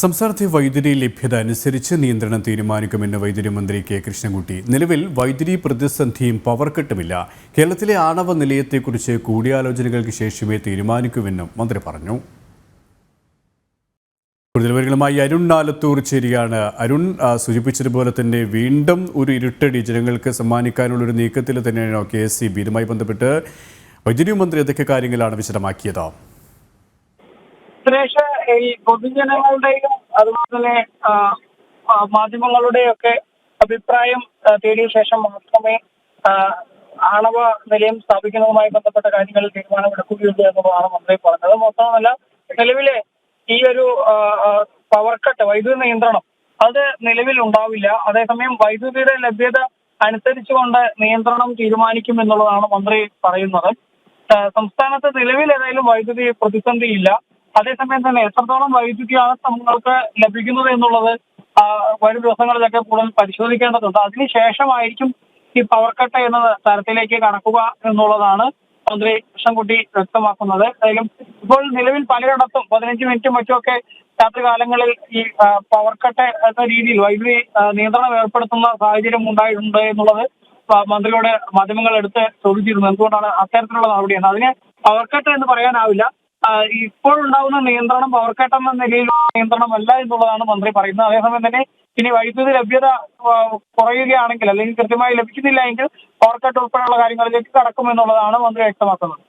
സംസ്ഥാനത്തെ വൈദ്യുതി ലഭ്യത അനുസരിച്ച് നിയന്ത്രണം തീരുമാനിക്കുമെന്ന് വൈദ്യുതി മന്ത്രി കെ കൃഷ്ണൻകുട്ടി. നിലവിൽ വൈദ്യുതി പ്രതിസന്ധിയും പവർ കട്ടുമില്ല. കേരളത്തിലെ ആണവ നിലയത്തെക്കുറിച്ച് കൂടിയാലോചനകൾക്ക് ശേഷമേ തീരുമാനിക്കുമെന്നും മന്ത്രി പറഞ്ഞു. കൂടുതൽ വിവരങ്ങളുമായി അരുൺ നാലത്തൂർ ചേരുകയാണ് അരുൺ സൂചിപ്പിച്ചതുപോലെ തന്നെ വീണ്ടും ഒരു ഇരുട്ടടി ജനങ്ങൾക്ക് സമ്മാനിക്കാനുള്ള ഒരു നീക്കത്തിൽ തന്നെയാണ് കെ എസ് സി ബി ഇതുമായി ബന്ധപ്പെട്ട് വൈദ്യുതി മന്ത്രി ഏതൊക്കെ കാര്യങ്ങളാണ് വിശദമാക്കിയത്. സുരേഷ് ഈ പൊതുജനങ്ങളുടെയും അതുപോലെ തന്നെ മാധ്യമങ്ങളുടെയും ഒക്കെ അഭിപ്രായം തേടിയ ശേഷം മാത്രമേ ആണവ നിലയം സ്ഥാപിക്കുന്നതുമായി ബന്ധപ്പെട്ട കാര്യങ്ങളിൽ തീരുമാനമെടുക്കുകയുള്ളൂ എന്നുള്ളതാണ് മന്ത്രി പറഞ്ഞത്. മൊത്തമല്ല നിലവിലെ ഈ ഒരു പവർ കട്ട് വൈദ്യുതി നിയന്ത്രണം അത് നിലവിൽ ഉണ്ടാവില്ല. അതേസമയം വൈദ്യുതിയുടെ ലഭ്യത അനുസരിച്ചുകൊണ്ട് നിയന്ത്രണം തീരുമാനിക്കും എന്നുള്ളതാണ് മന്ത്രി പറയുന്നത്. സംസ്ഥാനത്ത് നിലവിൽ ഏതായാലും വൈദ്യുതി പ്രതിസന്ധിയില്ല. അതേസമയം തന്നെ എത്രത്തോളം വൈദ്യുതിയാണ് നമ്മൾക്ക് ലഭിക്കുന്നത് എന്നുള്ളത് വരും ദിവസങ്ങളിലൊക്കെ കൂടുതൽ പരിശോധിക്കേണ്ടതുണ്ട്. അതിനുശേഷമായിരിക്കും ഈ പവർ കട്ട് എന്ന തരത്തിലേക്ക് കടക്കുക എന്നുള്ളതാണ് മന്ത്രി കൃഷ്ണൻകുട്ടി വ്യക്തമാക്കുന്നത്. ഏതായാലും ഇപ്പോൾ നിലവിൽ പലയിടത്തും പതിനഞ്ച് മിനിറ്റും മറ്റുമൊക്കെ രാത്രികാലങ്ങളിൽ ഈ പവർ കട്ട് എന്ന രീതിയിൽ വൈദ്യുതി നിയന്ത്രണം ഏർപ്പെടുത്തുന്ന സാഹചര്യം ഉണ്ടായിട്ടുണ്ട് എന്നുള്ളത് മന്ത്രിയോട് മാധ്യമങ്ങൾ എടുത്ത് ചോദിച്ചിരുന്നു. എന്തുകൊണ്ടാണ് അത്തരത്തിലുള്ള നടപടിയാണ് അതിന് പവർ കട്ട് എന്ന് പറയാനാവില്ല. ഇപ്പോൾ നിയന്ത്രണം പവർക്കട്ട് കട്ട് എന്ന നിലയിലുള്ള നിയന്ത്രണമല്ല എന്നുള്ളതാണ് മന്ത്രി പറയുന്നത്. അതേസമയം തന്നെ ഇനി വൈദ്യുതി ലഭ്യത കുറയുകയാണെങ്കിൽ അല്ലെങ്കിൽ കൃത്യമായി ലഭിക്കുന്നില്ല എങ്കിൽ പവർക്കട്ട് കട്ട് ഉൾപ്പെടെയുള്ള കാര്യങ്ങളിലേക്ക് കടക്കും എന്നുള്ളതാണ് മന്ത്രി വ്യക്തമാക്കുന്നത്.